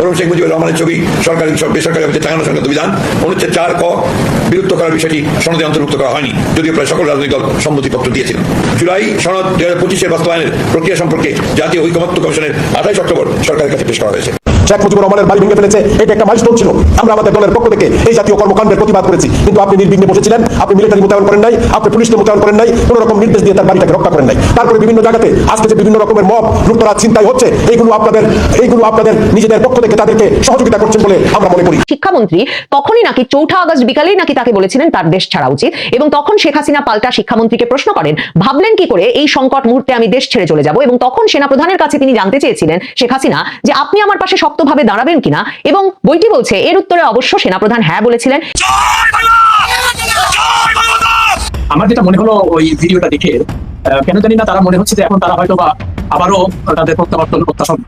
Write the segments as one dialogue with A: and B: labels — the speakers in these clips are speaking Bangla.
A: মরহুম শেখ মুজিবুর রহমানের ছবি, সরকারি বেসরকারি অফিসে টাঙানো সংক্রান্ত বিধান অনুচ্ছেদ চার ক বিলুপ্ত করার বিষয়টি সনদে অন্তর্ভুক্ত করা হয়নি, যদিও প্রায় সকল রাজনৈতিক দল সম্মতিপত্র দিয়েছিলেন জুলাই সনদ দু হাজার পঁচিশের বাস্তবায়নের প্রক্রিয়া সম্পর্কে জাতীয় ঐকমত্য কমিশনের আঠাইশ অক্টোবর সরকারের কাছে পেশ করা হয়েছে।
B: শেখ মুজিবুর রহমানের বাড়ি ভেঙে ফেলেছে, এটা একটা মাইলস্টোন ছিল। আমরা আমাদের দলের পক্ষ থেকে এই জাতীয় কর্মকাণ্ডের প্রতিবাদ করেছি। কিন্তু আপনি নির্বিঘ্নে বসেছিলেন, আপনি মিলিটারি মোতায়েন করেন নাই, আপনি পুলিশকে মোতায়েন করেন নাই, কোন রকম নির্দেশ দিয়ে তার বাড়িটাকে রক্ষা করেন নাই। তারপরে বিভিন্ন জায়গাতে আজকে যে বিভিন্ন রকমের মব লুপ্তরাজ চিন্তাই হচ্ছে, এইগুলো আপনাদের এইগুলো আপনাদের নিজেদের পক্ষ থেকে তাদেরকে সহযোগিতা করছেন বলে আমরা মনে করি।
C: শিক্ষামন্ত্রী, তখনই নাকি চৌঠা আগস্ট বিকালেই নাকি তাকে বলেছিলেন তার দেশ ছাড়া উচিত, এবং তখন শেখ হাসিনা পাল্টা শিক্ষামন্ত্রীকে প্রশ্ন করেন, ভাবলেন কি করে এই সংকট মুহূর্তে আমি দেশ ছেড়ে চলে যাব? এবং তখন সেনাপ্রধানের কাছে তিনি জানতে চেয়েছিলেন শেখ হাসিনা যে আপনি আমার পাশে শক্তভাবে দাঁড়াবেন কিনা? এবং বইটি বলছে, এর উত্তরে অবশ্য সেনাপ্রধান হ্যাঁ বলেছিলেন।
D: আমার যেটা মনে হলো ওই ভিডিওটা দেখে কেন জানি না তারা মনে হচ্ছে যে এখন তারা হয়তো বা আবারও তাদের প্রত্যাবর্তন প্রত্যাশন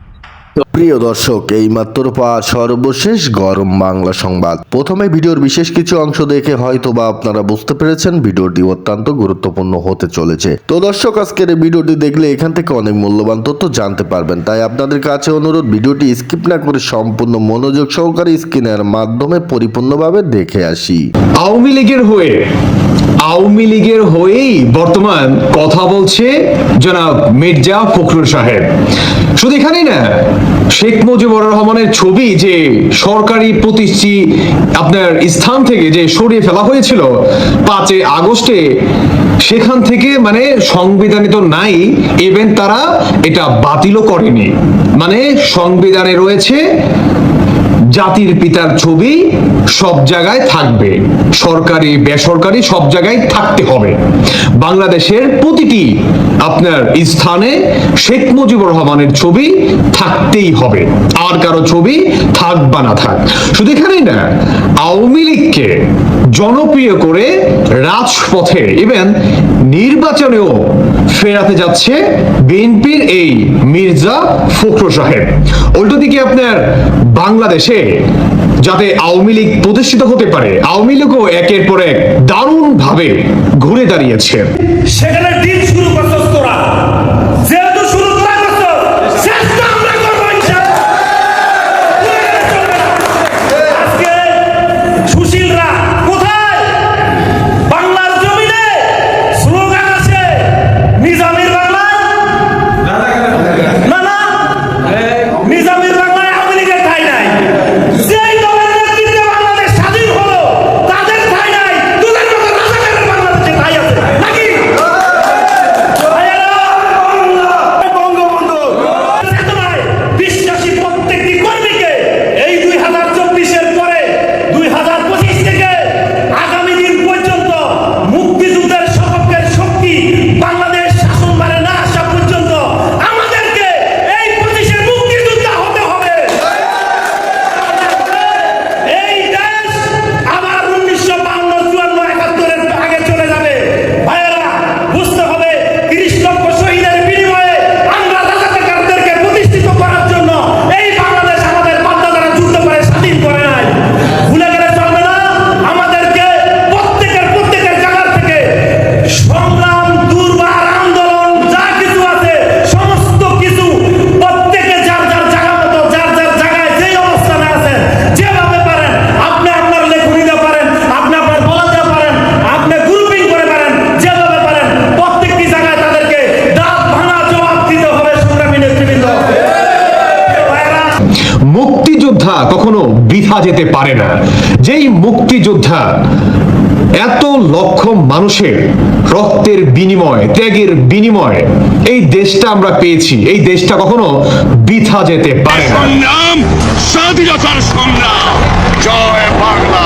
E: প্রিয় দর্শক এই মাত্র পাওয়া সর্বশেষ গরম বাংলা সংবাদ। প্রথমে ভিডিওর বিশেষ কিছু অংশ দেখে হয়তো বা আপনারা বুঝতে পেরেছেন, ভিডিওটি অত্যন্ত গুরুত্বপূর্ণ হতে চলেছে। তো দর্শক, আজকের এই ভিডিওটি দেখলে এখান থেকে অনেক মূল্যবান তথ্য জানতে পারবেন। তাই আপনাদের কাছে অনুরোধ, ভিডিওটি স্কিপ না করে সম্পূর্ণ মনোযোগ সহকারে স্ক্রিনের মাধ্যমে পরিপূর্ণভাবে দেখে আসি।
F: আওয়ামী লীগের হয়ে, আওয়ামী লীগের হয়েই বর্তমান কথা বলছে জনাব মির্জা ফখরুল সাহেব। শুধু এখানেই না শেখ মুজিবুর রহমানের ছবি যে সরকারি প্রতিষ্ঠি আপনার স্থান থেকে যে সরিয়ে ফেলা হয়েছিল পাঁচই আগস্টে, সেখান থেকে মানে সংবিধানে তো নাই ইভেন তারা এটা বাতিলও করেনি। মানে সংবিধানে রয়েছে, জাতির পিতার ছবি সব জায়গায় থাকবে। সরকারি, বেসরকারি সব জায়গায় থাকতে হবে। বাংলাদেশের প্রতিটি আপনার স্থানে শেখ মুজিবুর রহমানের ছবি থাকতেই হবে। আর কারও ছবি থাক বা না থাক। শুধু এখানেই না, আওয়ামী লীগকে জনপ্রিয় করে রাজপথে ইভেন নির্বাচনেও ফেরাতে যাচ্ছে বিএনপির এই মির্জা ফখরুল সাহেব। উল্টো দিকে আপনার বাংলাদেশে যাতে আওয়ামী লীগ প্রতিষ্ঠিত হতে পারে, আওয়ামী লীগও একের পর এক দারুণ ভাবে ঘুরে দাঁড়িয়েছে।
G: সেখানে মুক্তিযোদ্ধা
F: এত লক্ষ মানুষের রক্তের বিনিময় ত্যাগের বিনিময় এই দেশটা আমরা পেয়েছি। এই দেশটা কখনো বৃথা যেতে পারে না।
H: স্বাধীনতার সংগ্রাম। জয় বাংলা।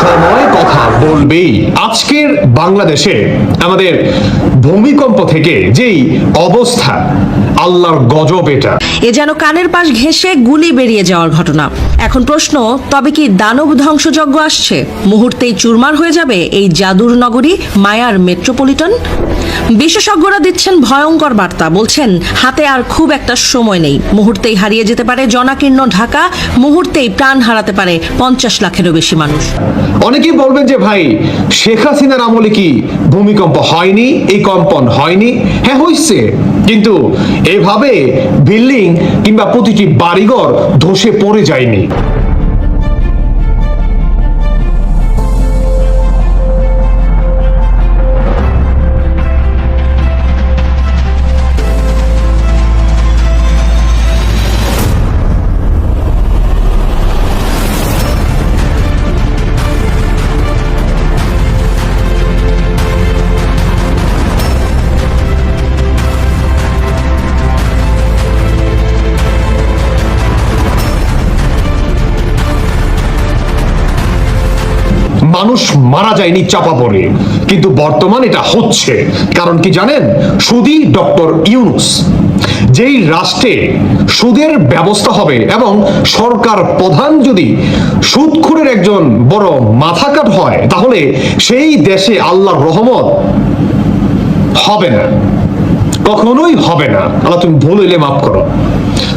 F: সময় বলবেই আজকের বাংলাদেশে আমাদের ভূমিকম্প থেকে যেই অবস্থা আল্লাহর গজব এটা।
I: এ যেন কানের পাশ ঘেঁষে গুলি বেরিয়ে যাওয়ার ঘটনা। এখন প্রশ্ন, তবে কি দানব ধ্বংসযজ্ঞ আসছে? মুহূর্তেই চুরমার হয়ে যাবে এই জাদুর নগরী, মায়ার মেট্রোপলিটন? বিশেষজ্ঞরা দিচ্ছেন ভয়ঙ্কর বার্তা, বলছেন, হাতে আর খুব একটা সময় নেই। মুহূর্তেই হারিয়ে যেতে পারে জনাকীর্ণ ঢাকা, মুহূর্তেই প্রাণ হারাতে পারে পঞ্চাশ লাখেরও বেশি মানুষ।
F: অনেকেই বলবেন যে, ভাই, শেখ হাসিনার আমলে কি ভূমিকম্প হয়নি? এই কম্পন হয়নি? হ্যাঁ হয়েছে কিন্তু এভাবে বিল্ডিং কিংবা প্রতিটি বাড়িঘর ধসে পড়ে যায়নি। মানুষ মারা যায়নি, চাপা পড়ে। কিন্তু বর্তমান এটা হচ্ছে। কারণ কি জানেন? সুদী ডক্টর ইউনুস, যেই রাষ্ট্রে সুদের ব্যবস্থা হবে এবং সরকার প্রধান যদি সুদখুরের একজন বড় মাথাকাট হয়, তাহলে সেই দেশে আল্লাহর রহমত হবে না। কখনোই হবে না। আল্লাহ তুমি ভুল হইলে মাফ করো।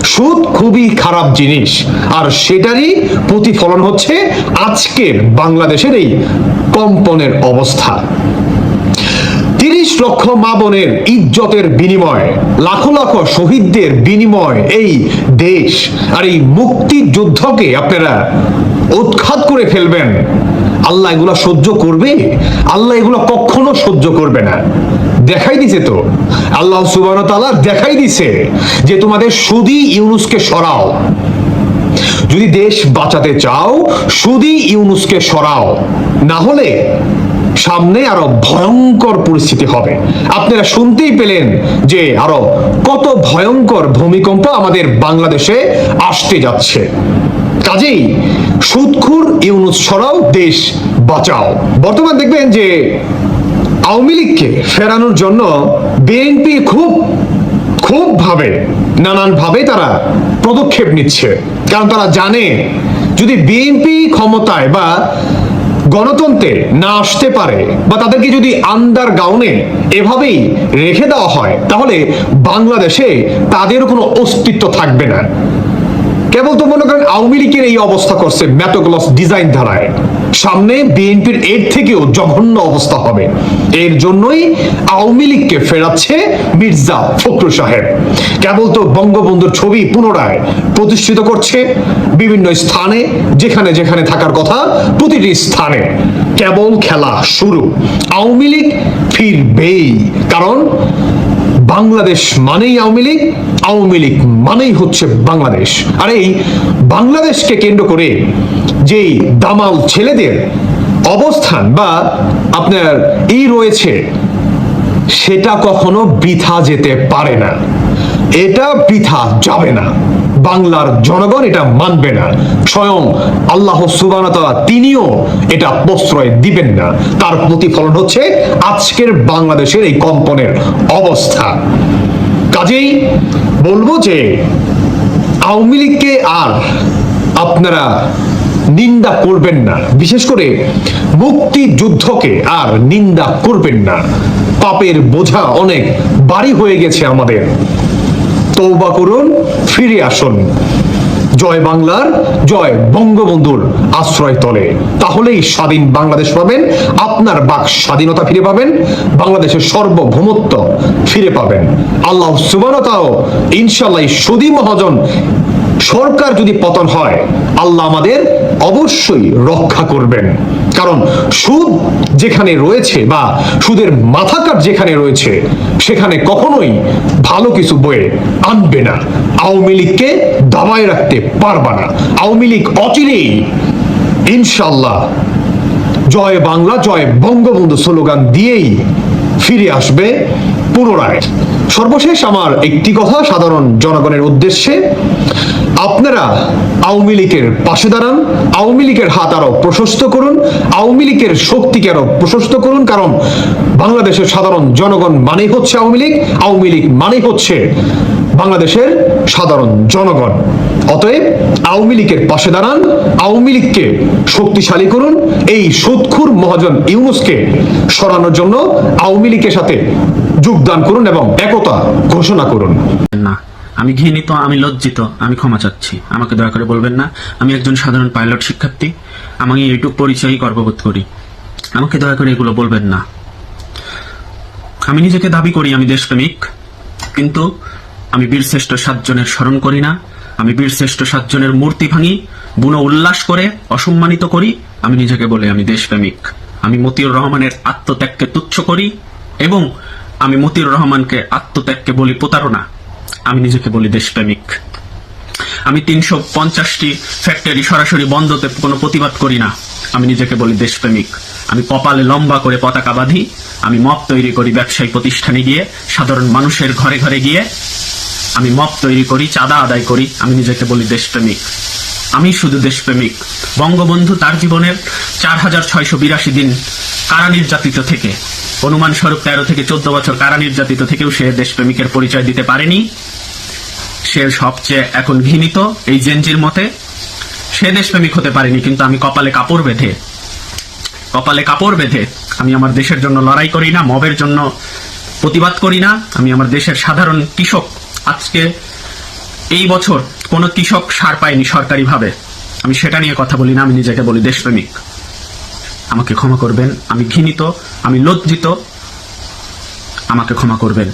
F: সুদ খুবই খারাপ জিনিস। আর সেটারই প্রতিফলন হচ্ছে আজকের বাংলাদেশের এই কম্পনের অবস্থা। তিরিশ লক্ষ মা বোনের ইজ্জতের বিনিময়, লাখো লাখো শহীদদের বিনিময় এই দেশ। আর এই মুক্তিযুদ্ধকে আপনারা উৎখাত করে ফেলবেন। আল্লাহ এগুলো সহ্য করবে? আল্লাহ এগুলো কখনো সহ্য করবে না। দেখাই দিছে তো। আল্লাহ সুবাহ তাআলা দেখাই দিছে যে তোমাদের সুদি ইউনুসকে সরাও। যদি দেশ বাঁচাতে চাও, সুদি ইউনুসকে সরাও। না হলে সামনে আরও ভয়ঙ্কর পরিস্থিতি হবে। আপনারা শুনতেই পেলেন যে আরও কত ভয়ঙ্কর ভূমিকম্প আমাদের বাংলাদেশে আসতে যাচ্ছে। কাজেই সুদখুর ইউনুস সরাও, দেশ বাঁচাও। বর্তমান দেখবেন যে আওয়ামী লীগকে ফেরানোর জন্য বিএনপি খুব খুব ভাবে নানান ভাবে তারা পদক্ষেপ নিচ্ছে। কারণ তারা জানে, যদি বিএনপি ক্ষমতায় বা গণতন্ত্রে না আসতে পারে বা তাদেরকে যদি আন্ডার গাউনে এভাবেই রেখে দেওয়া হয়, তাহলে বাংলাদেশে তাদের কোনো অস্তিত্ব থাকবে না। কেবল তো মনে করেন আওয়ামী লীগের এই অবস্থা করছে ম্যাটোগ্লস ডিজাইন ধারায়। সামনে বিএনপির এর থেকেও জঘন্য অবস্থা হবে। এর জন্যই আওয়ামী লীগকে ফেরাচ্ছে মির্জা ফখরুল সাহেব। কেবল তো বঙ্গবন্ধুর ছবি পুনরায় প্রতিষ্ঠিত করছে বিভিন্ন স্থানে, যেখানে যেখানে থাকার কথা প্রতিটি স্থানে। কেবল খেলা শুরু। আওয়ামী লীগ ফিরবেই। কারণ বাংলাদেশ মানেই আওয়ামী লীগ আওয়ামী লীগ মানেই হচ্ছে বাংলাদেশ। আর এই বাংলাদেশকে কেন্দ্র করে যেই দামাল ছেলেদের অবস্থান বা আপনার এই রয়েছে, সেটা কখনো বৃথা যেতে পারে না। এটা বৃথা যাবে না। বাংলার জনগণ এটা মানবে না। স্বয়ং আল্লাহ সুবানতলা তিনিও এটা প্রশ্রয় দিবেন না। তার প্রতিফলন হচ্ছে আজকের বাংলাদেশের এই কম্পনের অবস্থা। কাজেই বলব যে আওয়ামী লীগকে আর আপনারা নিন্দা করবেন না। বিশেষ করে মুক্তিযুদ্ধকে আর নিন্দা করবেন না। পাপের বোঝা অনেক বাড়ি হয়ে গেছে আমাদের। তৌবা করুন, ফিরে আসুন। জয় বাংলার, জয় বঙ্গবন্ধুর আশ্রয় তলে। তাহলেই স্বাধীন বাংলাদেশ পাবেন, আপনার বাক স্বাধীনতা ফিরে পাবেন, বাংলাদেশের সার্বভৌমত্ব ফিরে পাবেন। আল্লাহ সুবানতাও ইনশাল্লাহ সুদী মহাজন সরকার যদি পতন হয়, আল্লাহ আমাদের অবশ্যই রক্ষা করবেন। কারণ সুদ যেখানে রয়েছে বা সুদের মাথাকাট যেখানে রয়েছে, সেখানে কখনোই ভালো কিছু বয়ে আনবে না। আওয়ামী লীগকে দাবায় রাখতে পারবা না। আওয়ামী লীগ অচিরেই ইনশাল্লাহ জয় বাংলা, জয় বঙ্গবন্ধু স্লোগান দিয়েই ফিরে আসবে পুনরায়। সর্বশেষ আমার একটি কথা সাধারণ জনগণের উদ্দেশ্যে আপনারা আওয়ামী লীগের পাশে দাঁড়ান, আওয়ামী লীগের হাত আরও প্রশস্ত করুন, আওয়ামী লীগের শক্তিকে আরও প্রশস্ত করুন, কারণ বাংলাদেশের সাধারণ জনগণ মানেই হচ্ছে আওয়ামী লীগ আওয়ামী লীগ মানেই হচ্ছে বাংলাদেশের সাধারণ জনগণ। অতএব আওয়ামী লীগের পাশে দাঁড়ান, আওয়ামী লীগকে শক্তিশালী করুন, এই সুদখুর মহাজন ইউনুসকে সরানোর জন্য আওয়ামী লীগের সাথে যোগদান করুন এবং একতা ঘোষণা করুন।
J: না। আমি ঘৃণিত, আমি লজ্জিত, আমি ক্ষমা চাচ্ছি। আমাকে দয়া করে বলবেন না, আমি একজন সাধারণ পাইলট শিক্ষার্থী, আমি এইটুক পরিচয়ই গর্ববোধ করি। আমাকে দয়া করে এগুলো বলবেন না। আমি নিজেকে দাবি করি, আমি দেশপ্রেমিক, কিন্তু আমি বীরশ্রেষ্ঠ সাতজনের স্মরণ করি না, আমি বীরশ্রেষ্ঠ সাতজনের মূর্তি ভাঙি, বুনো উল্লাস করে, অসম্মানিত করি, আমি নিজেকে বলে আমি দেশপ্রেমিক। আমি মতিউর রহমানের আত্মত্যাগকে তুচ্ছ করি, এবং আমি মতিউর রহমানকে আত্মত্যাগকে বলি প্রতারণা। আমি নিজেকে বলি দেশপ্রেমিক। আমি তিনশো পঞ্চাশটি ফ্যাক্টরি সরাসরি বন্ধতে কোনো প্রতিবাদ করি না। আমি নিজেকে বলি দেশপ্রেমিক। আমি কপালে লম্বা করে পতাকা বাঁধি, আমি মপ তৈরি করি ব্যবসায়ী প্রতিষ্ঠানে গিয়ে, সাধারণ মানুষের ঘরে ঘরে গিয়ে, আমি মপ তৈরি করি, চাঁদা আদায় করি, আমি নিজেকে বলি দেশপ্রেমিক। আমি শুধু দেশপ্রেমিক। বঙ্গবন্ধু তার জীবনের চার হাজার ছয়শো বিরাশি দিন কারা নির্যাতিত থেকে? অনুমান স্বরূপ তেরো থেকে চোদ্দ বছর কারা নির্যাতিত থেকেও সে দেশপ্রেমিকের পরিচয় দিতে পারেনি। সে সবচেয়ে এখন ঘৃণিত এই জেনজির মতে। সে দেশপ্রেমিক হতে পারেনি, কিন্তু আমি কপালে কাপড় বেঁধে, কপালে কাপড় বেঁধে আমি আমার দেশের জন্য লড়াই করি না, মবের জন্য প্রতিবাদ করি না, আমি আমার দেশের সাধারণ কৃষক। আজকে এই বছর কোনো কৃষক সার পায়নি সরকারিভাবে। আমি সেটা নিয়ে কথা বলি না, আমি নিজেকে বলি দেশপ্রেমিক। আমাকে ক্ষমা করবেন। আমি ঘৃণিত, আমি লজ্জিত। আমাকে ক্ষমা করবেন।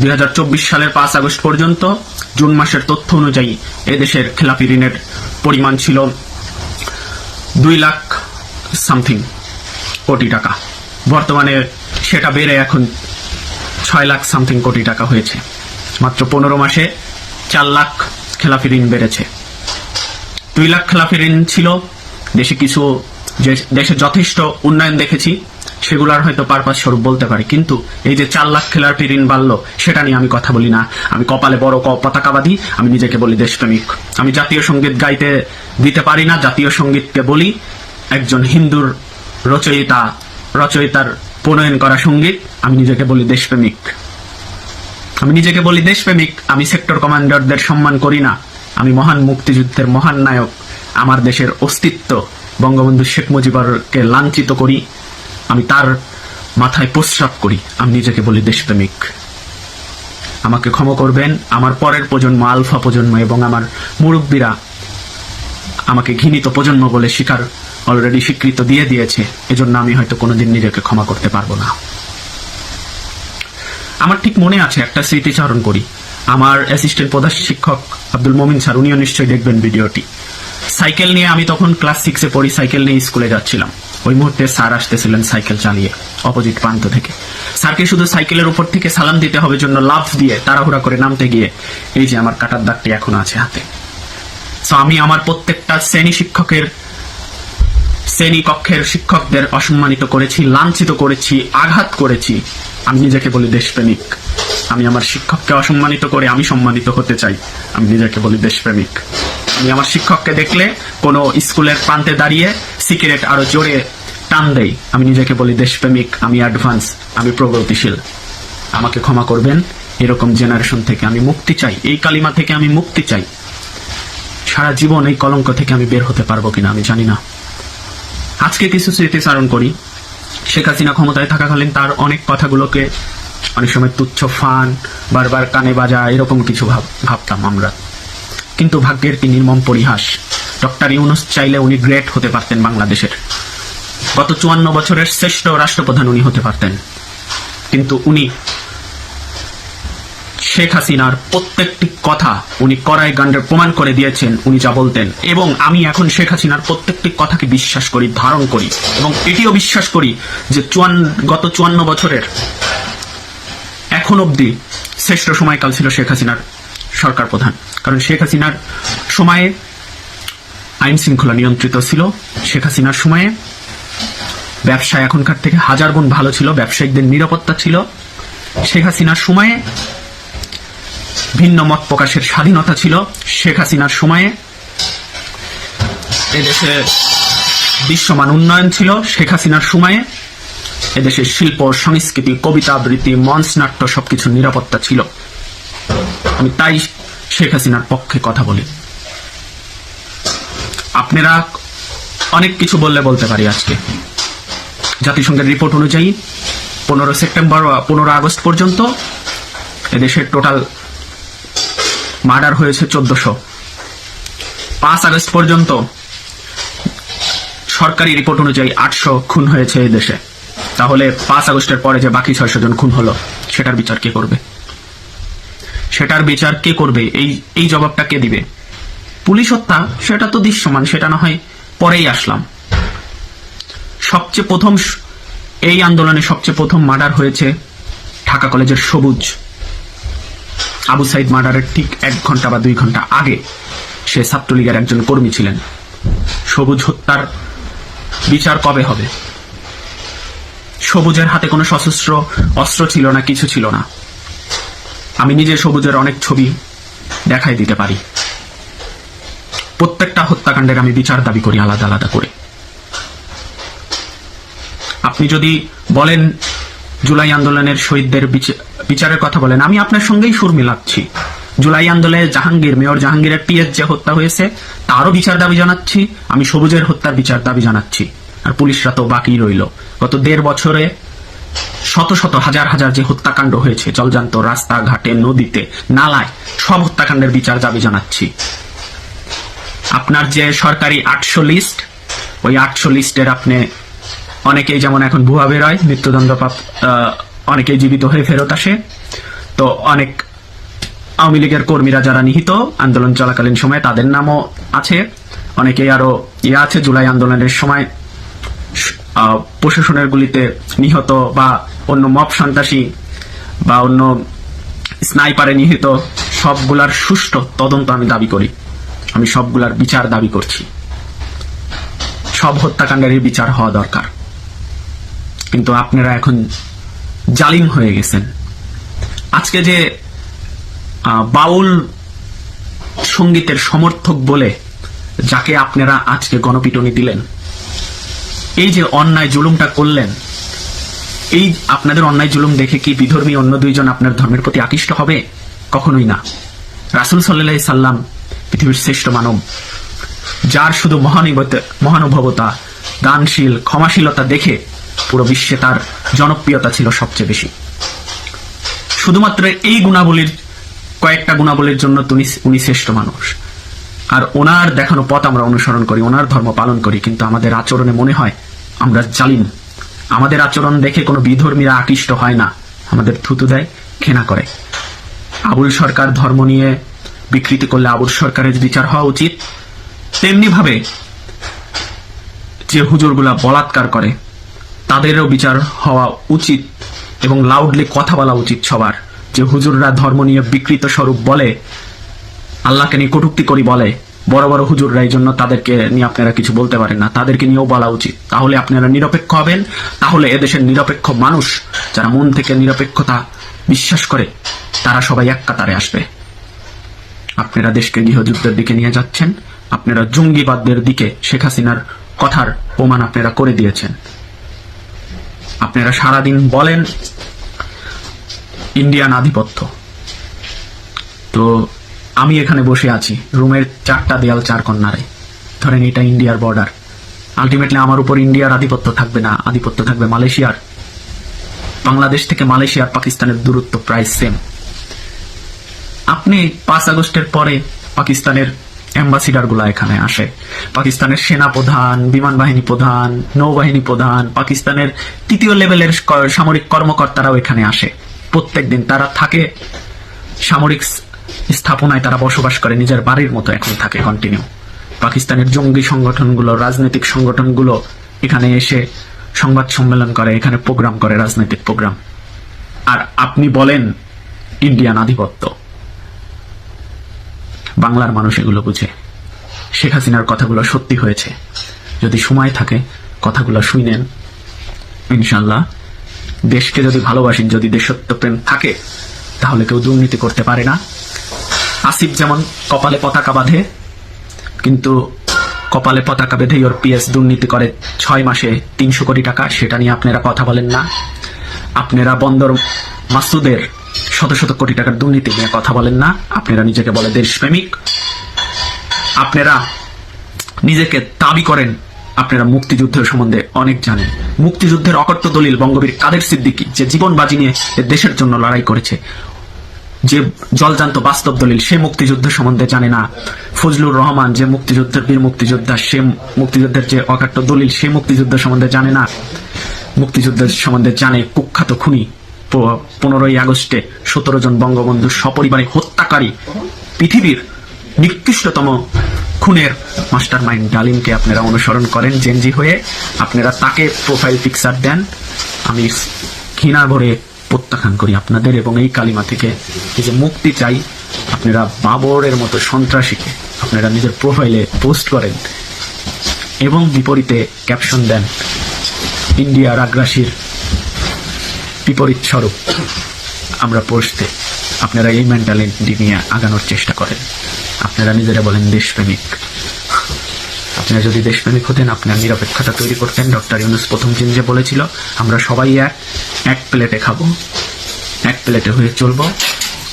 J: দুই হাজার চব্বিশ সালের পাঁচ আগস্ট পর্যন্ত জুন মাসের তথ্য অনুযায়ী এদেশের খেলাপি ঋণের পরিমাণ ছিল দুই লাখ সামথিং কোটি টাকা। বর্তমানে সেটা বেড়ে এখন ছয় লাখ সামথিং কোটি টাকা হয়েছে। মাত্র পনেরো মাসে চার লাখ খেলাপি ঋণ বেড়েছে। দুই লাখ খেলাপি ঋণ ছিল। দেশে কিছু যে দেশে যথেষ্ট উন্নয়ন দেখেছি, সেগুলার হয়তো পারপাস স্বরূপ বলতে পারি। কিন্তু এই যে চার লাখ খেলাপি ঋণ বাড়লো, সেটা নিয়ে আমি কথা বলি না। আমি কপালে বড় ক পতাকা বাঁধি আমি নিজেকে বলি দেশপ্রেমিক। আমি জাতীয় সংগীত গাইতে দিতে পারি না, জাতীয় সঙ্গীতকে বলি একজন হিন্দুর রচয়িতা, রচয়িতার প্রণয়ন করা সংগীত, আমি নিজেকে বলি দেশপ্রেমিক। আমি নিজেকে বলি দেশপ্রেমিক, আমি সেক্টর কমান্ডারদের সম্মান করি না। আমি মহান মুক্তিযুদ্ধের মহান নায়ক, আমার দেশের অস্তিত্ব। বঙ্গবন্ধু শেখ মুজিবরকে লাঞ্ছিত করি, আমি তার মাথায় প্রস্রাব করি, আমি নিজেকে বলি দেশপ্রেমিক। আমাকে ক্ষমা করবেন, আমার পরের প্রজন্ম, আলফা প্রজন্ম এবং আমার মুরব্বীরা আমাকে ঘৃণিত প্রজন্ম বলে স্বীকার অলরেডি স্বীকৃত দিয়ে দিয়েছে, এজন্য আমি হয়তো কোনোদিন নিজেকে ক্ষমা করতে পারব না। আমার ঠিক মনে আছে একটা স্মৃতিচারণ করি। আমার অ্যাসিস্ট্যান্ট প্রধান শিক্ষক আব্দুল মমিন স্যার, উনিও নিশ্চয়ই দেখবেন ভিডিওটি। সাইকেল নিয়ে আমি তখন ক্লাস সিক্সে পড়ি, সাইকেল নিয়ে স্কুলে যাচ্ছিলাম। ওই মুহূর্তে স্যার আসতেছিলেন সাইকেল চালিয়ে, অপোজিট প্রান্ত থেকে। স্যারকে শুধু সাইকেলের উপর থেকে সালাম দিতে হবে জন্য লাভ দিয়ে তাড়াহুড়া করে নামতে গিয়ে, এই যে আমার কাটার দাগটি এখনও আছে হাতে। সো আমি আমার প্রত্যেকটা শ্রেণি শিক্ষকের শ্রেণি কক্ষের শিক্ষকদের অসম্মানিত করেছি, লাঞ্ছিত করেছি, আঘাত করেছি। আমি নিজেকে বলি দেশপ্রেমিক। আমি আমার শিক্ষককে অসম্মানিত করে আমি সম্মানিত হতে চাই। আমি নিজেকে বলি দেশপ্রেমিক। আমি আমার শিক্ষককে দেখলে কোনো স্কুলের প্রান্তে দাঁড়িয়ে সিগারেট আরও জোরে টান দেই। আমি নিজেকে বলি দেশপ্রেমিক, আমি অ্যাডভান্স, আমি প্রগতিশীল। আমাকে ক্ষমা করবেন, এরকম জেনারেশন থেকে আমি মুক্তি চাই, এই কালিমা থেকে আমি মুক্তি চাই। সারা জীবন এই কলঙ্ক থেকে আমি বের হতে পারব কিনা আমি জানি না। আজকে কিছু স্মৃতিচারণ করি। শেখ হাসিনা ক্ষমতায় থাকাকালীন তার অনেক কথাগুলোকে অনেক সময় তুচ্ছ ফান, বারবার কানে বাজা এরকম কিছু ভাব ভাবতাম আমরা। কিন্তু ভাগ্যের কি নির্মম পরিহাস? ডক্টর ইউনুস চাইলে উনি গ্রেট হতে পারতেন বাংলাদেশের। গত চুয়ান্ন বছরের শ্রেষ্ঠ রাষ্ট্রপ্রধান উনি হতে পারতেন। কিন্তু উনি শেখ হাসিনার প্রত্যেকটি কথা উনি কড়াই গান্ডের প্রমাণ করে দিয়েছেন, উনি যা বলতেন। এবং আমি এখন শেখ হাসিনার প্রত্যেকটি কথাকে বিশ্বাস করি, ধারণ করি, এবং এটিও বিশ্বাস করি যে চুয়ান্ন গত চুয়ান্ন বছরের এখন অবধি শ্রেষ্ঠ সময়কাল ছিল শেখ হাসিনার সরকার প্রধান। কারণ শেখ হাসিনার সময়ে আইন শৃঙ্খলা নিয়ন্ত্রিত ছিল, শেখ হাসিনার সময়ে ব্যবসা এখনকার থেকে হাজার গুণ ভালো ছিল, ব্যবসায়িকদের নিরাপত্তা ছিল। শেখ হাসিনার সময়ে ভিন্ন মত প্রকাশের স্বাধীনতা ছিল শেখ হাসিনার সময়ে। এদেশে বিশ্বমান উন্নয়ন ছিল শেখ হাসিনার সময়ে। এদেশের শিল্প, সংস্কৃতি, কবিতা আবৃত্তি, মঞ্চ, নাট্য সবকিছুর নিরাপত্তা ছিল। আমি তাই শেখ হাসিনার পক্ষে কথা বলি। আপনারা অনেক কিছু বললে বলতে পারি আজকে। জাতিসংঘের রিপোর্ট অনুযায়ী পনেরো সেপ্টেম্বর পনেরো আগস্ট পর্যন্ত এদেশের টোটাল মার্ডার হয়েছে চোদ্দশো। পাঁচ আগস্ট পর্যন্ত সরকারি রিপোর্ট অনুযায়ী আটশো খুন হয়েছে এই দেশে। তাহলে পাঁচ আগস্টের পরে যে বাকি ছয়শো জন খুন হলো, সেটার বিচার কে করবে? সেটার বিচার কে করবে? এই এই জবাবটা কে দিবে? পুলিশ হত্যা, সেটা তো দৃশ্যমান, সেটা না হয় পরেই আসলাম। সবচেয়ে প্রথম এই আন্দোলনে সবচেয়ে প্রথম মার্ডার হয়েছে ঢাকা কলেজের সবুজ। আবু সাইদ মার্ডারের ঠিক এক ঘণ্টা বা দুই ঘণ্টা আগে সে ছাত্রলীগের একজন কর্মী ছিলেন। সবুজ হত্যার বিচার কবে হবে? সবুজের হাতে কোনো সশস্ত্র অস্ত্র ছিল না, কিছু ছিল না। আমি নিজে সবুজের অনেক ছবি দেখাই দিতে পারি। প্রত্যেকটা হত্যাকাণ্ডের আমি বিচার দাবি করি আলাদা আলাদা করে। আপনি যদি বলেন জুলাই আন্দোলনের শহীদদের বিচারের কথা বলেন, আমি আপনার সঙ্গেই সুর মিলাচ্ছি জুলাই আন্দোলনে জাহাঙ্গীর, মেয়র জাহাঙ্গীরের পিএস যে হত্যা হয়েছে, তারও বিচার দাবি জানাচ্ছি, আমি সবুজের হত্যার বিচার দাবি জানাচ্ছি। আর পুলিশরা তো বাকি রইল। গত দেড় বছরে শত শত, হাজার হাজার যে হত্যাকাণ্ড হয়েছে, জলজান্ত রাস্তাঘাটে, নদীতে, নালায়, সব হত্যাকাণ্ডের বিচার দাবি জানাচ্ছি। আপনার যে সরকারি আটশো লিস্ট, ওই আটশো লিস্টের আপনি অনেকেই যেমন এখন ভুয়া বেরোয় মৃত্যুদণ্ড অনেকেই জীবিত হয়ে ফেরত আসে। তো অনেক আওয়ামী লীগের কর্মীরা যারা নিহিত, আন্দোলন চলাকালীন সময়ে তাদের নামও আছে। অনেকেই আরও ইয়ে আছে, জুলাই আন্দোলনের সময় প্রশাসনের গুলিতে নিহত বা অন্য মব সন্ত্রাসী বা অন্য স্নাইপারে নিহিত সবগুলার সুষ্ঠু তদন্ত আমি দাবি করি। আমি সবগুলার বিচার দাবি করছি। সব হত্যাকাণ্ডেরই বিচার হওয়া দরকার। কিন্তু আপনারা এখন জালিম হয়ে গেছেন। আজকে যে বাউল সঙ্গীতের সমর্থক বলে যাকে আপনারা আজকে গণপিটনি দিলেন, এই যে অন্যায় জুলুমটা করলেন, এই আপনাদের অন্যায় জুলুম দেখে কি বিধর্মী অন্য দুইজন আপনার ধর্মের প্রতি আকৃষ্ট হবে? কখনোই না। রাসুল সাল্লাহ সাল্লাম পৃথিবীর শ্রেষ্ঠ মানব, যার শুধু মহানুভবতা মহানুভবতা, দানশীল, ক্ষমাশীলতা দেখে পুরো বিশ্বে তার জনপ্রিয়তা ছিল সবচেয়ে বেশি। শুধুমাত্র এই গুণাবলীর, কয়েকটা গুণাবলীর জন্য তিনি উনি শ্রেষ্ঠ মানুষ। আর ওনার দেখানো পথ আমরা অনুসরণ করি, ওনার ধর্ম পালন করি, কিন্তু আমাদের আচরণে মনে হয় আমরা জালিম। আমাদের আচরণ দেখে কোনো বিধর্মীরা আকৃষ্ট হয় না। আমাদের থুতু দেয়, ঘৃণা করে। আবুল সরকার ধর্ম নিয়ে বিকৃতি করলে আবুল সরকারের বিচার হওয়া উচিত। তেমনি ভাবে যে হুজুরগুলা বলাৎকার করে তাদেরও বিচার হওয়া উচিত এবং লাউডলি কথা বলা উচিত সবার। যে হুজুররা ধর্ম নিয়ে বিকৃত স্বরূপ বলে, আল্লাহকে নিয়ে কটুক্তি করি বলে, বড় বড় হুজুররা এই জন্য তাদেরকে নিয়ে আপনারা কিছু বলতে পারেন না। তাদেরকে নিয়েও বলা উচিত। তাহলে আপনারা নিরপেক্ষ হবেন, তাহলে এদেশের নিরপেক্ষ মানুষ, যারা মন থেকে নিরপেক্ষতা বিশ্বাস করে, তারা সবাই এক কাতারে আসবে। আপনারা দেশকে গৃহযুদ্ধের দিকে নিয়ে যাচ্ছেন, আপনারা জঙ্গিবাদদের দিকে শেখ হাসিনার কথার প্রমাণ আপনারা করে দিয়েছেন। আপনারা সারাদিন বলেন, ইন্ডিয়ান আধিপত্য। তো আমি এখানে বসে আছি, রুমের চারটা দেয়াল চার কন্যারে। ধরেন এটা ইন্ডিয়ার বর্ডার আলটিমেটলি আমার উপর ইন্ডিয়ার আধিপত্য থাকবে না, আধিপত্য থাকবে মালয়েশিয়ার। বাংলাদেশ থেকে মালয়েশিয়ার পাকিস্তানের দূরত্ব প্রায় সেম আপনি পাঁচ আগস্টের পরে পাকিস্তানের অ্যাম্বাসিডারগুলা এখানে আসে। পাকিস্তানের সেনা প্রধান বিমান বাহিনী প্রধান, নৌবাহিনী প্রধান, পাকিস্তানের তৃতীয় লেভেলের সামরিক কর্মকর্তারাও এখানে আসে। প্রত্যেক দিন তারা থাকে, সামরিক স্থাপনায় তারা বসবাস করে, নিজের বাড়ির মতো এখন থাকে কন্টিনিউ পাকিস্তানের জঙ্গি সংগঠনগুলো, রাজনৈতিক সংগঠনগুলো এখানে এসে সংবাদ সম্মেলন করে, এখানে প্রোগ্রাম করে, রাজনৈতিক প্রোগ্রাম আর আপনি বলেন ইন্ডিয়ান আধিপত্য। বাংলার মানুষ এগুলো বুঝে। শেখ হাসিনার কথাগুলো সত্যি হয়েছে। যদি সময় থাকে, কথাগুলো শুনেন ইনশাল্লাহ দেশকে যদি ভালোবাসেন, যদি দেশত্বপ্রেম থাকে, তাহলে কেউ দুর্নীতি করতে পারে না। আসিফ যেমন কপালে পতাকা বাঁধে, কিন্তু কপালে পতাকা বেঁধে ওর পিএস দুর্নীতি করে ছয় মাসে তিনশো কোটি টাকা, সেটা নিয়ে আপনারা কথা বলেন না। আপনারা বন্দর মাসুদের শত শত কোটি টাকার দুর্নীতি নিয়ে কথা বলেন না। আপনারা নিজেকে বলে দেশপ্রেমিক। আপনারা নিজেকে দাবি করেন। আপনারা মুক্তিযুদ্ধের সম্বন্ধে অনেক জানেন। মুক্তিযুদ্ধের অকর্ত দলিল বঙ্গবীর কাদের সিদ্দিকী যে জীবন বাজি নিয়ে দেশের জন্য লড়াই করেছে, যে জলজান্ত বাস্তব দলিল সে মুক্তিযুদ্ধ সম্বন্ধে জানে না। ফজলুর রহমান যে মুক্তিযুদ্ধের বীর মুক্তিযোদ্ধা, সে মুক্তিযুদ্ধের যে অকাট্য দলিল সে মুক্তিযুদ্ধের সম্বন্ধে জানে না। মুক্তিযুদ্ধের সম্বন্ধে জানে কুখ্যাত খুনি। পনেরোই আগস্টে সতেরো জন বঙ্গবন্ধু সপরিবারে হত্যাকারী পৃথিবীর নিকৃষ্টতম খুনের মাস্টার মাইন্ড ডালিমকে আপনারা অনুসরণ করেন জেনজি হয়ে। আপনারা তাকে প্রোফাইল পিকচার দেন। আমি ঘৃণা ভরে প্রত্যাখ্যান করি আপনাদের এবং এই কালিমা থেকে যে মুক্তি চাই, আপনারা বাবরের মতো সন্ত্রাসীকে আপনারা নিজের প্রোফাইলে পোস্ট করেন এবং বিপরীতে ক্যাপশন দেন, ইন্ডিয়ার আগ্রাসীর বিপরীত স্বরূপ। আমরা পড়তে আপনারা এই মেন্টালিটি নিয়ে আগানোর চেষ্টা করেন। আপনারা নিজেরা বলেন দেশপ্রেমিক। আপনারা যদি দেশপ্রেমিক হতেন, আপনার নিরপেক্ষতা তৈরি করতেন। ডক্টর ইউনুস প্রথম দিন যে বলেছিল, আমরা সবাই এক এক প্লেটে খাব, এক প্লেটে হয়ে চলবো।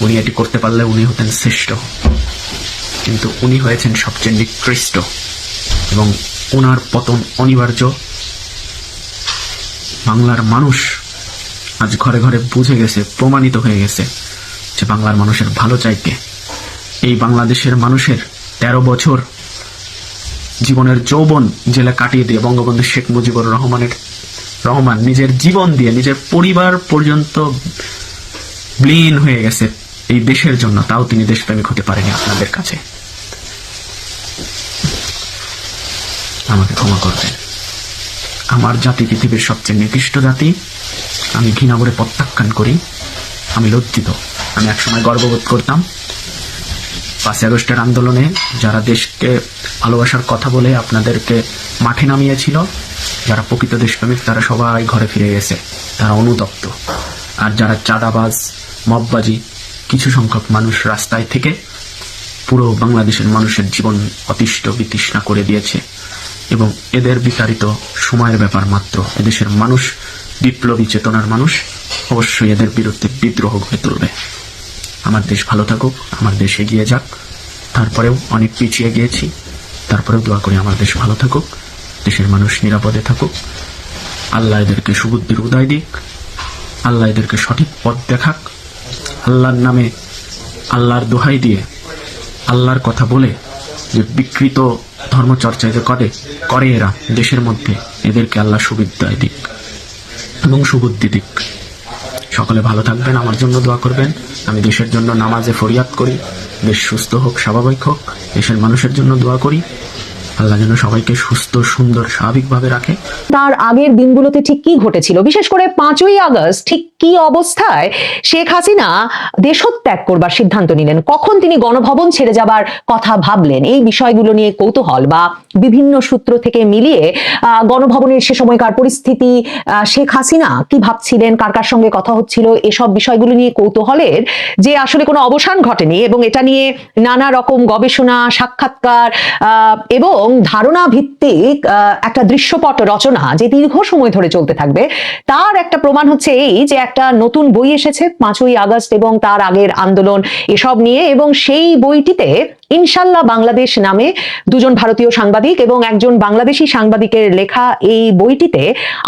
J: উনি এটি করতে পারলে উনি হতেন শ্রেষ্ঠ। কিন্তু উনি হয়েছেন সবচেয়ে নিকৃষ্ট এবং ওনার পতন অনিবার্য। বাংলার মানুষ আজ ঘরে ঘরে বুঝে গেছে, প্রমাণিত হয়ে গেছে যে বাংলার মানুষের ভালো চাইতে। এই বাংলাদেশের মানুষের তেরো বছর জীবনের যৌবন জেলে কাটিয়ে দিয়ে বঙ্গবন্ধু শেখ মুজিবুর রহমানের, রহমান নিজের জীবন দিয়ে, নিজের পরিবার পর্যন্ত ব্লীন হয়ে গেছে এই দেশের জন্য। তাও তিনি দেশপ্রেমিক হতে পারেনি আপনাদের কাছে। আমাকে ক্ষমা করবেন। আমার জাতি পৃথিবীর সবচেয়ে নিকৃষ্ট জাতি। আমি ঘৃণা করে প্রত্যাখ্যান করি। আমি লজ্জিত। আমি একসময় গর্ববোধ করতাম। পাঁচই আগস্টের আন্দোলনে যারা দেশকে ভালোবাসার কথা বলে আপনাদেরকে মাঠে নামিয়েছিল, যারা প্রকৃত দেশপ্রেমিক, তারা সবাই ঘরে ফিরে গেছে। তারা অনুতপ্ত। আর যারা চাঁদাবাজ মববাজি কিছু সংখ্যক মানুষ রাস্তায় থেকে পুরো বাংলাদেশের মানুষের জীবন অতিষ্ঠ, বিতৃষ্ণা করে দিয়েছে এবং এদের বিতাড়িত সময়ের ব্যাপার মাত্র। এদেশের মানুষ বিপ্লবী চেতনার মানুষ অবশ্যই এদের বিরুদ্ধে বিদ্রোহ গড়ে তুলবে। আমার দেশ ভালো থাকুক, আমার দেশ এগিয়ে যাক। তারপরেও অনেক পিছিয়ে গিয়েছি। তারপরেও দোয়া করি আমার দেশ ভালো থাকুক, দেশের মানুষ নিরাপদে থাকুক। আল্লাহ এদেরকে সুবুদ্ধির উদয় দিক, আল্লাহ এদেরকে সঠিক পথ দেখাক। আল্লাহর নামে আল্লাহর দোহাই দিয়ে, আল্লাহর কথা বলে যে বিকৃত ধর্মচর্চা যে করে করে এরা দেশের মধ্যে, এদেরকে আল্লাহ সুবিদ্যায় দিক। এবং সুবুদ্ধি দিক সকলে ভালো থাকবেন, আমার জন্য দোয়া করবেন। আমি দেশের জন্য নামাজে ফরিয়াদ করি। দেশ সুস্থ হোক, স্বাভাবিক হোক, দেশের মানুষের জন্য দোয়া করি। আল্লাহ যেন সবাইকে সুস্থ, সুন্দর, স্বাভাবিকভাবে রাখে।
C: তার আগের দিনগুলোতে ঠিক কি ঘটেছিল? বিশেষ করে পাঁচই আগস্ট ঠিক কি অবস্থায় শেখ হাসিনা দেশত্যাগ করবার সিদ্ধান্ত নিলেন? কখন তিনি গণভবন ছেড়ে যাবার কথা ভাবলেন? এই বিষয়গুলো নিয়ে কৌতূহল বা বিভিন্ন সূত্র থেকে মিলিয়ে গণভবনের সে সময়কার পরিস্থিতি শেখ হাসিনা কি ভাবছিলেন? কার কার সঙ্গে কথা হচ্ছিল? এসব বিষয়গুলো নিয়ে কৌতূহলের যে আসলে কোনো অবসান ঘটেনি এবং এটা নিয়ে নানা রকম গবেষণা, সাক্ষাৎকার এবং ধারণা ভিত্তিক একটা দৃশ্যপট রচনা যে দীর্ঘ সময় ধরে চলতে থাকবে, তার একটা প্রমাণ হচ্ছে এই যে একটা নতুন বই এসেছে পাঁচই আগস্ট এবং তার আগের আন্দোলন এসব নিয়ে এবং সেই বইটিতে ইনশাল্লাহ বাংলাদেশ নামে দুজন ভারতীয় সাংবাদিক এবং একজন বাংলাদেশি সাংবাদিকের লেখা এই বইটিতে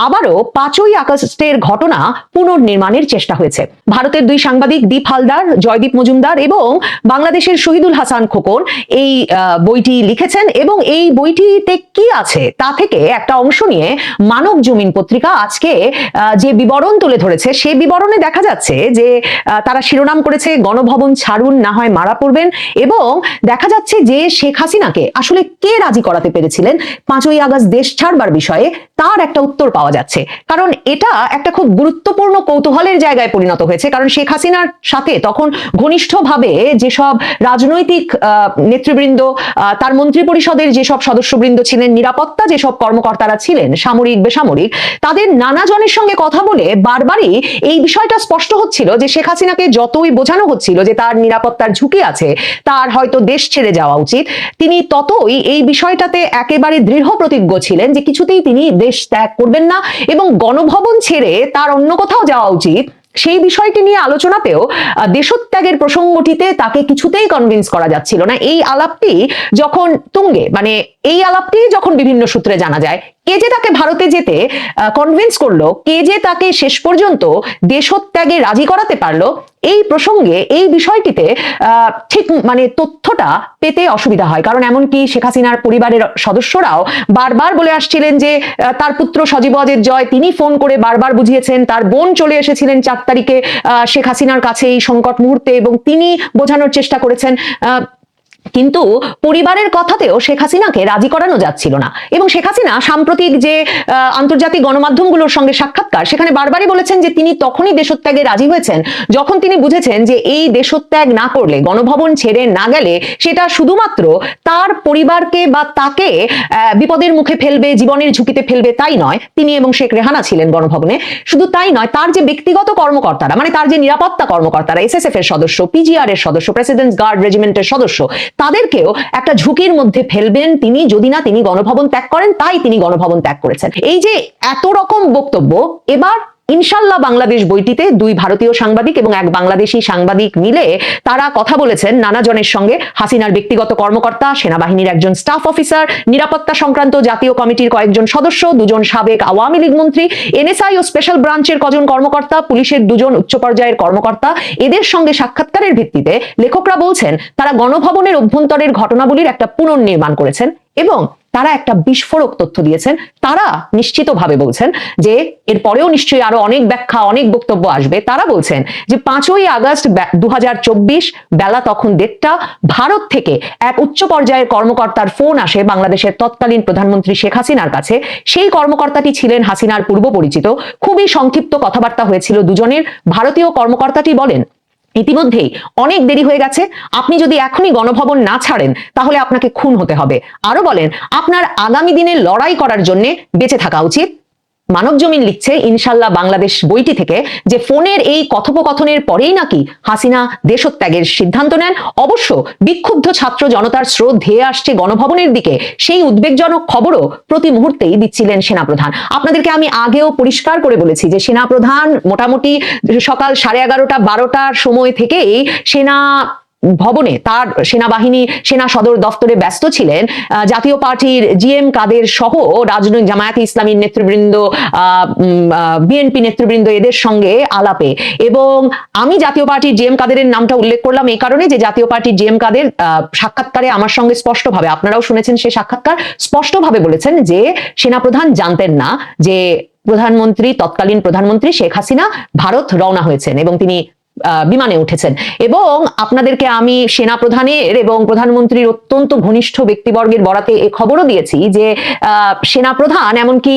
C: আবারও পাঁচই আগস্টের ঘটনা পুনর্নির্মাণের চেষ্টা হয়েছে। ভারতের দুই সাংবাদিক দীপ হালদার, জয়দীপ মজুমদার এবং বাংলাদেশের শহীদুল হাসান খোকন এই বইটি লিখেছেন এবং এই বইটিতে কি আছে তা থেকে একটা অংশ নিয়ে মানব জমিন পত্রিকা আজকে যে বিবরণ তুলে ধরেছে সেই বিবরণে দেখা যাচ্ছে যে তারা শিরোনাম করেছে, গণভবন ছাড়ুন, না হয় মারা পড়বেন এবং দেখা যাচ্ছে যে শেখ হাসিনাকে আসলে কে রাজি করাতে পেরেছিলেন? পাঁচই আগস্ট দেশ ছাড়বার বিষয়ে তার একটা উত্তর পাওয়া যাচ্ছে। কারণ এটা একটা খুব গুরুত্বপূর্ণ কৌতূহলের জায়গায় পরিণত হয়েছে। কারণ শেখ হাসিনার সাথে তখন ঘনিষ্ঠভাবে যেসব রাজনৈতিক নেতৃবৃন্দ তার মন্ত্রী পরিষদের যেসব সদস্যবৃন্দ ছিলেন, নিরাপত্তা যেসব কর্মকর্তারা ছিলেন, সামরিক, বেসামরিক, তাদের নানা জনের সঙ্গে কথা বলে বারবারই এই বিষয়টা স্পষ্ট হচ্ছিল যে শেখ হাসিনাকে যতই বোঝানো হচ্ছিল যে তার নিরাপত্তার ঝুঁকি আছে, তার হয়তো দেশ ছেড়ে যাওয়া উচিত। তিনি ততই এই বিষয়টাতে একেবারে দৃঢ় প্রতিজ্ঞ ছিলেন যে কিছুতেই তিনি দেশ ত্যাগ করবেন না এবং গণভবন ছেড়ে তার অন্য কোথাও যাওয়া উচিত। সেই বিষয়টি নিয়ে আলোচনাতেও দেশত্যাগের প্রসঙ্গটিতে তাকে কিছুতেই কনভিন্স করা যাচ্ছিল না। এই আলাপটি যখন তুঙ্গে মানে এই আলাপটি যখন বিভিন্ন সূত্রে জানা যায় কে যে তাকে ভারতে যেতে কনভিন্স করল, কে যে তাকে শেষ পর্যন্ত দেশত্যাগে রাজি করাতে পারল, এই প্রসঙ্গে, এই বিষয়টিতে ঠিক মানে তথ্যটা পেতে অসুবিধা হয়। কারণ এমনকি শেখ হাসিনার পরিবারের সদস্যরাও বারবার বলে আসছিলেন যে তার পুত্র সজীব অজের জয়, তিনি ফোন করে বারবার বুঝিয়েছেন, তার বোন চলে এসেছিলেন চার তারিখে শেখ হাসিনার কাছে এই সংকট মুহূর্তে এবং তিনি বোঝানোর চেষ্টা করেছেন। কিন্তু পরিবারের কথাতেও শেখ হাসিনাকে রাজি করানো যাচ্ছিল না। এবং শেখ হাসিনা সাম্প্রতিক যে আন্তর্জাতিক গণমাধ্যমগুলোর সঙ্গে সাক্ষাৎকার, সেখানে বারবারই বলেছেন যে তিনি তখনই দেশত্যাগে রাজি হয়েছেন, যখন তিনি বুঝেছেন যে এই দেশত্যাগ না করলে, গণভবন ছেড়ে না গেলে সেটা শুধুমাত্র তার পরিবারকে বা তাকে বিপদের মুখে ফেলবে, জীবনের ঝুঁকিতে ফেলবে তাই নয়। তিনি এবং শেখ রেহানা ছিলেন গণভবনে। শুধু তাই নয়, তার যে ব্যক্তিগত কর্মকর্তারা মানে তার যে নিরাপত্তা কর্মকর্তারা, এসএসএফ এর সদস্য, পিজিআর এর সদস্য, প্রেসিডেন্ট গার্ড রেজিমেন্টের সদস্য তাদেরকেও একটা ঝুঁকির মধ্যে ফেলবেন তিনি যদি না তিনি গণভবন ত্যাগ করেন, তাই তিনি গণভবন ত্যাগ করেছেন। এই যে এত রকম বক্তব্য, এবার ইনশাল্লাহ বাংলাদেশ বইটিতে দুই ভারতীয় সাংবাদিক এবং এক বাংলাদেশি সাংবাদিক মিলে তারা কথা বলেছেন নানা জনের সঙ্গে। হাসিনার ব্যক্তিগত কর্মকর্তা, সেনাবাহিনীর একজন স্টাফ অফিসার নিরাপত্তা সংক্রান্ত জাতীয় কমিটির কয়েকজন সদস্য, দুজন সাবেক আওয়ামী লীগ মন্ত্রী, এনএসআই ও স্পেশাল ব্রাঞ্চের কজন কর্মকর্তা, পুলিশের দুজন উচ্চ পর্যায়ের কর্মকর্তা। এদের সঙ্গে সাক্ষাৎকারের ভিত্তিতে লেখকরা বলছেন, তারা গণভবনের অভ্যন্তরের ঘটনাবলীর একটা পুনর্নির্মাণ করেছেন এবং তারা একটা বিস্ফোরক তথ্য দিয়েছেন। তারা নিশ্চিতভাবে বলছেন যে এরপরেও নিশ্চয়ই আরও অনেক ব্যাখ্যা, অনেক বক্তব্য আসবে। তারা বলছেন যে পাঁচই আগস্ট দু বেলা তখন দেড়টা, ভারত থেকে এক উচ্চ পর্যায়ের কর্মকর্তার ফোন আসে বাংলাদেশের তৎকালীন প্রধানমন্ত্রী শেখ হাসিনার কাছে। সেই কর্মকর্তাটি ছিলেন হাসিনার পূর্ব পরিচিত খুবই সংক্ষিপ্ত কথাবার্তা হয়েছিল দুজনের। ভারতীয় কর্মকর্তাটি বলেন ইতিমধ্যেই অনেক দেরি হয়ে গেছে। আপনি যদি এখনই গণভবন না ছাড়েন, তাহলে আপনাকে খুন হতে হবে। আরও বলেন, আপনার আগামী দিনে লড়াই করার জন্য বেঁচে থাকা উচিত? মানব জমিন লিখছে ইনশাল্লাহ বাংলাদেশ বইটি থেকে যে ফোনের এই কথোপকথনের পরেই নাকি হাসিনা দেশত্যাগের সিদ্ধান্ত নেন। অবশ্য বিক্ষুব্ধ ছাত্র জনতার স্রোত ধেয়ে আসছে গণভবনের দিকে। সেই উদ্বেগজনক খবরও প্রতি মুহূর্তেই দিচ্ছিলেন সেনাপ্রধান। আপনাদেরকে আমি আগেও পরিষ্কার করে বলেছি যে সেনাপ্রধান মোটামুটি সকাল সাড়ে এগারোটা, বারোটার সময় থেকেই সেনা ভবনে তার সেনাবাহিনী, সেনা সদর দফতরে ব্যস্ত ছিলেন। জাতীয় পার্টির জিএম কাদের সহ রাজনৈতিক জামায়াতে ইসলামীর নেতৃবৃন্দ বিএনপি নেতৃবৃন্দ এদের সঙ্গে আলাপে। এবং আমি জাতীয় পার্টির জিএম কাদেরের নামটা উল্লেখ করলাম এই কারণে যে জাতীয় পার্টির জিএম কাদের সাক্ষাৎকারে আমার সঙ্গে স্পষ্টভাবে, আপনারাও শুনেছেন সেই সাক্ষাৎকার, স্পষ্টভাবে বলেছেন যে সেনাপ্রধান জানতেন না যে প্রধানমন্ত্রী, তৎকালীন প্রধানমন্ত্রী শেখ হাসিনা ভারত রওনা হয়েছেন এবং তিনি বিমানে উঠেছেন। এবং আপনাদেরকে আমি সেনা প্রধানের এবং প্রধানমন্ত্রীর অত্যন্ত ঘনিষ্ঠ ব্যক্তিবর্গের বরাতে এ খবরও দিয়েছি যে সেনা প্রধান এমনকি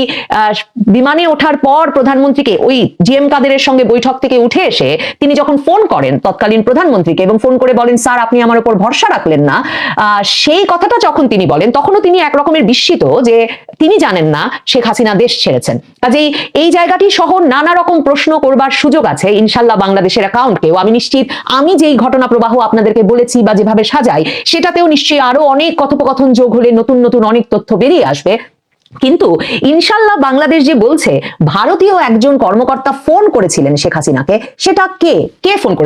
C: বিমানে ওঠার পর প্রধানমন্ত্রীকে ওই জিএম কাদেরের সঙ্গে বৈঠক থেকে উঠে এসে তিনি যখন ফোন করেন তৎকালীন প্রধানমন্ত্রীকে এবং ফোন করে বলেন, স্যার, আপনি আমার উপর ভরসা রাখলেন না। সেই কথাটা যখন তিনি বলেন, তখনও তিনি একরকমের বিস্মিত যে তিনি জানেন না শেখ হাসিনা দেশ ছেড়েছেন। কাজেই এই জায়গাটি সহ নানা রকম প্রশ্ন করবার সুযোগ আছে। ইনশাল্লাহ বাংলাদেশের অ্যাকাউন্টকেও আমি নিশ্চিত আমি যেই ঘটনা প্রবাহ আপনাদেরকে বলেছি বা যেভাবে সাজাই, সেটাতেও নিশ্চয়ই আরও অনেক কথোপকথন যোগ হলে নতুন নতুন অনেক তথ্য বেরিয়ে আসবে। কিন্তু ইনশাল্লাহ বাংলাদেশ যে বলছে, ভারতীয় একজন কর্মকর্তা ফোন করেছিলেন শেখ হাসিনাকে। সেটা কে? কে ফোন করেছে?